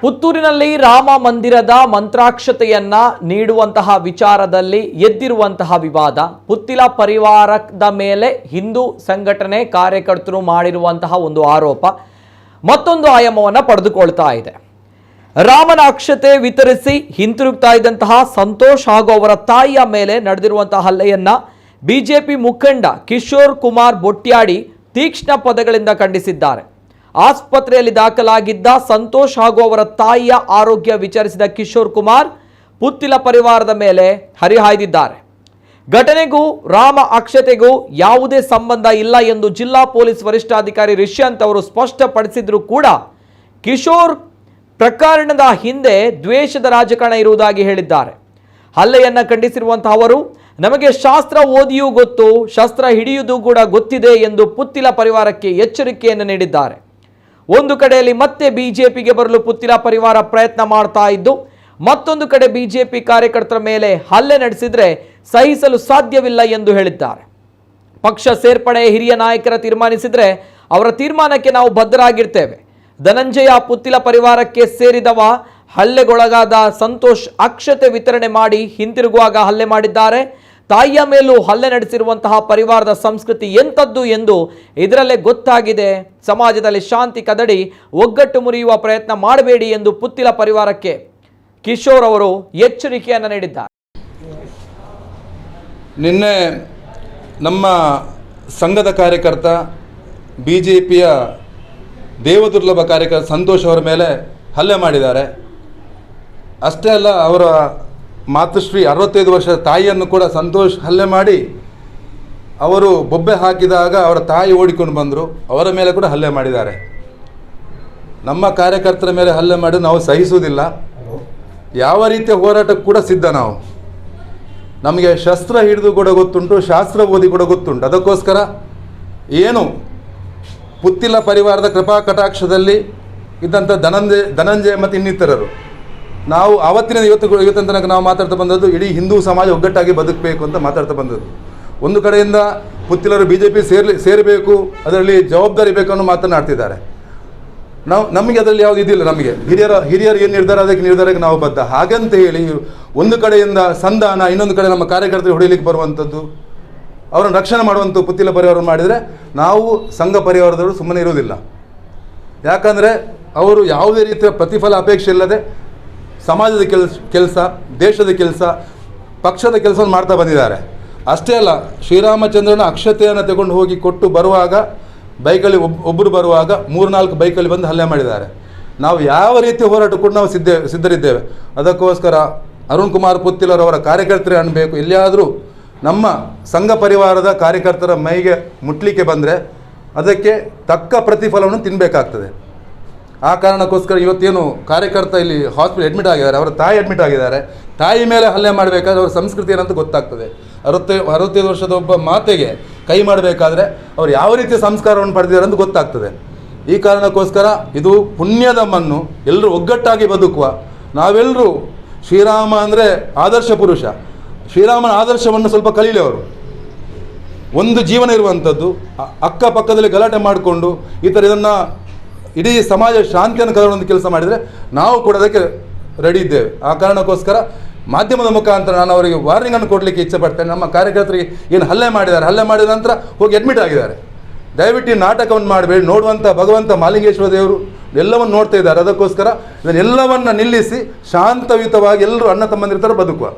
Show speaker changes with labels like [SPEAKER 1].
[SPEAKER 1] ಪುತ್ತೂರಿನಲ್ಲಿ ರಾಮ ಮಂದಿರದ ಮಂತ್ರಾಕ್ಷತೆಯನ್ನ ನೀಡುವಂತಹ ವಿಚಾರದಲ್ಲಿ ಎದ್ದಿರುವಂತಹ ವಿವಾದ. ಪುತ್ತಿಲ ಪರಿವಾರದ ಮೇಲೆ ಹಿಂದೂ ಸಂಘಟನೆ ಕಾರ್ಯಕರ್ತರು ಮಾಡಿರುವಂತಹ ಒಂದು ಆರೋಪ. ಮತ್ತೊಂದು ಆಯಾಮವನ್ನು ಪಡೆದುಕೊಳ್ತಾ ಇದೆ. ರಾಮನ ಅಕ್ಷತೆ ವಿತರಿಸಿ ಹಿಂತಿರುಗ್ತಾ ಇದ್ದಂತಹ ಸಂತೋಷ್ ಹಾಗೂ ಅವರ ತಾಯಿಯ ಮೇಲೆ ನಡೆದಿರುವಂತಹ ಹಲ್ಲೆಯನ್ನ ಬಿಜೆಪಿ ಮುಖಂಡ ಕಿಶೋರ್ ಕುಮಾರ್ ಬೊಟ್ಯಾಡಿ ತೀಕ್ಷ್ಣ ಪದಗಳಿಂದ ಖಂಡಿಸಿದ್ದಾರೆ. ಆಸ್ಪತ್ರೆಯಲ್ಲಿ ದಾಖಲಾಗಿದ್ದ ಸಂತೋಷ್ ಹಾಗೂ ಅವರ ತಾಯಿಯ ಆರೋಗ್ಯ ವಿಚಾರಿಸಿದ ಕಿಶೋರ್ ಕುಮಾರ್ ಪುತ್ತಿಲ ಪರಿವಾರದ ಮೇಲೆ ಹರಿಹಾಯ್ದಿದ್ದಾರೆ. ಘಟನೆಗೂ, ರಾಮ ಅಕ್ಷತೆಗೂ ಯಾವುದೇ ಸಂಬಂಧ ಇಲ್ಲ ಎಂದು ಜಿಲ್ಲಾ ಪೊಲೀಸ್ ವರಿಷ್ಠಾಧಿಕಾರಿ ರಿಷ್ಯಂತ್ ಅವರು ಸ್ಪಷ್ಟಪಡಿಸಿದ್ರು ಕೂಡ ಕಿಶೋರ್ ಪ್ರಕರಣದ ಹಿಂದೆ ದ್ವೇಷದ ರಾಜಕಾರಣ ಇರುವುದಾಗಿ ಹೇಳಿದ್ದಾರೆ. ಹಲ್ಲೆಯನ್ನು ಖಂಡಿಸಿರುವಂತಹ ಅವರು, ನಮಗೆ ಶಾಸ್ತ್ರ ಓದಿಯೂ ಗೊತ್ತು, ಶಸ್ತ್ರ ಹಿಡಿಯುವುದು ಕೂಡ ಗೊತ್ತಿದೆ ಎಂದು ಪುತ್ತಿಲ ಪರಿವಾರಕ್ಕೆ ಎಚ್ಚರಿಕೆಯನ್ನು ನೀಡಿದ್ದಾರೆ. ಒಂದು ಕಡೆಯಲ್ಲಿ ಮತ್ತೆ ಬಿಜೆಪಿಗೆ ಬರಲು ಪುತ್ತಿಲ ಪರಿವಾರ ಪ್ರಯತ್ನ ಮಾಡ್ತಾ ಇದ್ದು, ಮತ್ತೊಂದು ಕಡೆ ಬಿಜೆಪಿ ಕಾರ್ಯಕರ್ತರ ಮೇಲೆ ಹಲ್ಲೆ ನಡೆಸಿದರೆ ಸಹಿಸಲು ಸಾಧ್ಯವಿಲ್ಲ ಎಂದು ಹೇಳಿದ್ದಾರೆ. ಪಕ್ಷ ಸೇರ್ಪಡೆ ಹಿರಿಯ ನಾಯಕರ ತೀರ್ಮಾನಿಸಿದರೆ ಅವರ ತೀರ್ಮಾನಕ್ಕೆ ನಾವು ಬದ್ಧರಾಗಿರ್ತೇವೆ. ಧನಂಜಯ ಪುತ್ತಿಲ ಪರಿವಾರಕ್ಕೆ ಸೇರಿದವ ಹಲ್ಲೆಗೊಳಗಾದ ಸಂತೋಷ್ ಅಕ್ಷತೆ ವಿತರಣೆ ಮಾಡಿ ಹಿಂತಿರುಗುವಾಗ ಹಲ್ಲೆ ಮಾಡಿದ್ದಾರೆ. ತಾಯಿಯ ಮೇಲೂ ಹಲ್ಲೆ ನಡೆಸಿರುವಂತಹ ಪರಿವಾರದ ಸಂಸ್ಕೃತಿ ಎಂಥದ್ದು ಎಂದು ಇದರಲ್ಲೇ ಗೊತ್ತಾಗಿದೆ. ಸಮಾಜದಲ್ಲಿ ಶಾಂತಿ ಕದಡಿ, ಒಗ್ಗಟ್ಟು ಮುರಿಯುವ ಪ್ರಯತ್ನ ಮಾಡಬೇಡಿ ಎಂದು ಪುತ್ತಿಲ ಪರಿವಾರಕ್ಕೆ ಕಿಶೋರ್ ಅವರು ಎಚ್ಚರಿಕೆಯನ್ನು ನೀಡಿದ್ದಾರೆ.
[SPEAKER 2] ನಿನ್ನೆ ನಮ್ಮ ಸಂಘದ ಕಾರ್ಯಕರ್ತ ಬಿ ಜೆ ಪಿಯ ದೇವದುರ್ಲಭ ಕಾರ್ಯಕರ್ತ ಸಂತೋಷ್ ಅವರ ಮೇಲೆ ಹಲ್ಲೆ ಮಾಡಿದ್ದಾರೆ. ಅಷ್ಟೇ ಅಲ್ಲ, ಅವರ ಮಾತುಶ್ರೀ ಅರವತ್ತೈದು ವರ್ಷದ ತಾಯಿಯನ್ನು ಕೂಡ ಸಂತೋಷ್ ಹಲ್ಲೆ ಮಾಡಿ ಅವರು ಬೊಬ್ಬೆ ಹಾಕಿದಾಗ ಅವರ ತಾಯಿ ಓಡಿಕೊಂಡು ಬಂದರು. ಅವರ ಮೇಲೆ ಕೂಡ ಹಲ್ಲೆ ಮಾಡಿದ್ದಾರೆ. ನಮ್ಮ ಕಾರ್ಯಕರ್ತರ ಮೇಲೆ ಹಲ್ಲೆ ಮಾಡಿ ನಾವು ಸಹಿಸುವುದಿಲ್ಲ. ಯಾವ ರೀತಿಯ ಹೋರಾಟಕ್ಕೆ ಕೂಡ ಸಿದ್ಧ ನಾವು. ನಮಗೆ ಶಸ್ತ್ರ ಹಿಡಿದು ಕೂಡ ಗೊತ್ತುಂಟು, ಶಾಸ್ತ್ರ ಓದಿ ಕೂಡ ಗೊತ್ತುಂಟು. ಅದಕ್ಕೋಸ್ಕರ ಏನು ಪುತ್ತಿಲ ಪರಿವಾರದ ಕೃಪಾ ಕಟಾಕ್ಷದಲ್ಲಿ ಇದ್ದಂಥ ಧನಂಜಯ ಧನಂಜಯ ಮತ್ತು ಇನ್ನಿತರರು ನಾವು ಆವತ್ತಿನ ಇವತ್ತು ಇವತ್ತಿನ ತನಕ ನಾವು ಮಾತಾಡ್ತಾ ಬಂದದ್ದು ಇಡೀ ಹಿಂದೂ ಸಮಾಜ ಒಗ್ಗಟ್ಟಾಗಿ ಬದುಕಬೇಕು ಅಂತ ಮಾತಾಡ್ತಾ ಬಂದದ್ದು. ಒಂದು ಕಡೆಯಿಂದ ಪುತ್ತಿಲರು ಬಿ ಜೆ ಪಿ ಸೇರ್ಲಿ ಸೇರಬೇಕು, ಅದರಲ್ಲಿ ಜವಾಬ್ದಾರಿ ಬೇಕು ಅನ್ನೋ ಮಾತನಾಡ್ತಿದ್ದಾರೆ ನಾವು ನಮಗೆ ಅದರಲ್ಲಿ ಯಾವುದು ಇದಿಲ್ಲ ನಮಗೆ. ಹಿರಿಯರ ಹಿರಿಯರು ಏನು ನಿರ್ಧಾರ ಅದಕ್ಕೆ ನಿರ್ಧಾರಕ್ಕೆ ನಾವು ಬದ್ಧ. ಹಾಗಂತ ಹೇಳಿ ಒಂದು ಕಡೆಯಿಂದ ಸಂಧಾನ, ಇನ್ನೊಂದು ಕಡೆ ನಮ್ಮ ಕಾರ್ಯಕರ್ತರು ಹೊಡಿಲಿಕ್ಕೆ ಬರುವಂಥದ್ದು, ಅವರನ್ನು ರಕ್ಷಣೆ ಮಾಡುವಂಥ ಪುತ್ತಿಲ ಪರಿವಾರ ಮಾಡಿದರೆ ನಾವು ಸಂಘ ಪರಿವಾರದವರು ಸುಮ್ಮನೆ ಇರುವುದಿಲ್ಲ. ಯಾಕಂದರೆ ಅವರು ಯಾವುದೇ ರೀತಿಯ ಪ್ರತಿಫಲ ಅಪೇಕ್ಷೆ ಇಲ್ಲದೆ ಸಮಾಜದ ಕೆಲಸ ಕೆಲಸ, ದೇಶದ ಕೆಲಸ, ಪಕ್ಷದ ಕೆಲಸವನ್ನು ಮಾಡ್ತಾ ಬಂದಿದ್ದಾರೆ. ಅಷ್ಟೇ ಅಲ್ಲ, ಶ್ರೀರಾಮಚಂದ್ರನ ಅಕ್ಷತೆಯನ್ನು ತಗೊಂಡು ಹೋಗಿ ಕೊಟ್ಟು ಬರುವಾಗ, ಬೈಕಲ್ಲಿ ಒಬ್ ಒಬ್ಬರು ಬರುವಾಗ ಮೂರು ನಾಲ್ಕು ಬೈಕಲ್ಲಿ ಬಂದು ಹಲ್ಲೆ ಮಾಡಿದ್ದಾರೆ. ನಾವು ಯಾವ ರೀತಿ ಹೋರಾಟ ಕೂಡ ನಾವು ಸಿದ್ಧ, ಸಿದ್ಧರಿದ್ದೇವೆ? ಅದಕ್ಕೋಸ್ಕರ ಅರುಣ್ ಕುಮಾರ್ ಪುತ್ತಿಲರವರ ಕಾರ್ಯಕರ್ತರೇ ಅನ್ನಬೇಕು. ಎಲ್ಲಿಯಾದರೂ ನಮ್ಮ ಸಂಘ ಪರಿವಾರದ ಕಾರ್ಯಕರ್ತರ ಮೈಗೆ ಮುಟ್ಲಿಕ್ಕೆ ಬಂದರೆ ಅದಕ್ಕೆ ತಕ್ಕ ಪ್ರತಿಫಲವನ್ನು ತಿನ್ನಬೇಕಾಗ್ತದೆ ಆ ಕಾರಣಕ್ಕೋಸ್ಕರ ಇವತ್ತೇನು ಕಾರ್ಯಕರ್ತ ಇಲ್ಲಿ ಹಾಸ್ಪಿಟಲ್ ಅಡ್ಮಿಟ್ ಆಗಿದ್ದಾರೆ, ಅವರ ತಾಯಿ ಅಡ್ಮಿಟ್ ಆಗಿದ್ದಾರೆ. ತಾಯಿ ಮೇಲೆ ಹಲ್ಲೆ ಮಾಡಬೇಕಾದ್ರೆ ಅವರ ಸಂಸ್ಕೃತಿ ಏನಂತ ಗೊತ್ತಾಗ್ತದೆ. ಅರವತ್ತೈ, ಅರವತ್ತೈದು ವರ್ಷದ ಒಬ್ಬ ಮಾತೆಗೆ ಕೈ ಮಾಡಬೇಕಾದ್ರೆ ಅವ್ರು ಯಾವ ರೀತಿ ಸಂಸ್ಕಾರವನ್ನು ಪಡೆದಿದ್ದಾರೆ ಅಂತ ಗೊತ್ತಾಗ್ತದೆ. ಈ ಕಾರಣಕ್ಕೋಸ್ಕರ ಇದು ಪುಣ್ಯದ ಮಣ್ಣು ಎಲ್ಲರೂ ಒಗ್ಗಟ್ಟಾಗಿ ಬದುಕುವ. ನಾವೆಲ್ಲರೂ ಶ್ರೀರಾಮ ಅಂದರೆ ಆದರ್ಶ ಪುರುಷ. ಶ್ರೀರಾಮನ ಆದರ್ಶವನ್ನು ಸ್ವಲ್ಪ ಕಲೀಲಿ ಅವರು. ಒಂದು ಜೀವನ ಇರುವಂಥದ್ದು ಅಕ್ಕಪಕ್ಕದಲ್ಲಿ ಗಲಾಟೆ ಮಾಡಿಕೊಂಡು ಈ ಥರ ಇದನ್ನು ಇಡೀ ಸಮಾಜ ಶಾಂತಿಯನ್ನು ಕದಡುವಂಥ ಕೆಲಸ ಮಾಡಿದರೆ ನಾವು ಕೂಡ ಅದಕ್ಕೆ ರೆಡಿ ಇದ್ದೇವೆ. ಆ ಕಾರಣಕ್ಕೋಸ್ಕರ ಮಾಧ್ಯಮದ ಮುಖಾಂತರ ನಾನು ಅವರಿಗೆ ವಾರ್ನಿಂಗನ್ನು ಕೊಡಲಿಕ್ಕೆ ಇಚ್ಛೆ ಪಡ್ತೇನೆ. ನಮ್ಮ ಕಾರ್ಯಕರ್ತರಿಗೆ ಏನು ಹಲ್ಲೆ ಮಾಡಿದ್ದಾರೆ, ಹಲ್ಲೆ ಮಾಡಿದ ನಂತರ ಹೋಗಿ ಅಡ್ಮಿಟ್ ಆಗಿದ್ದಾರೆ. ದಯವಿಟ್ಟು ನಾಟಕವನ್ನು ಮಾಡಬೇಡಿ. ನೋಡುವಂಥ ಭಗವಂತ ಮಾಲಿಂಗೇಶ್ವರ ದೇವರು ಎಲ್ಲವನ್ನು ನೋಡ್ತಾ ಇದ್ದಾರೆ. ಅದಕ್ಕೋಸ್ಕರ ಇದನ್ನೆಲ್ಲವನ್ನು ನಿಲ್ಲಿಸಿ ಶಾಂತಯುತವಾಗಿ ಎಲ್ಲರೂ ಅಣ್ಣ ತಮ್ಮಂದಿರ್ತಾರೆ ಬದುಕುವ.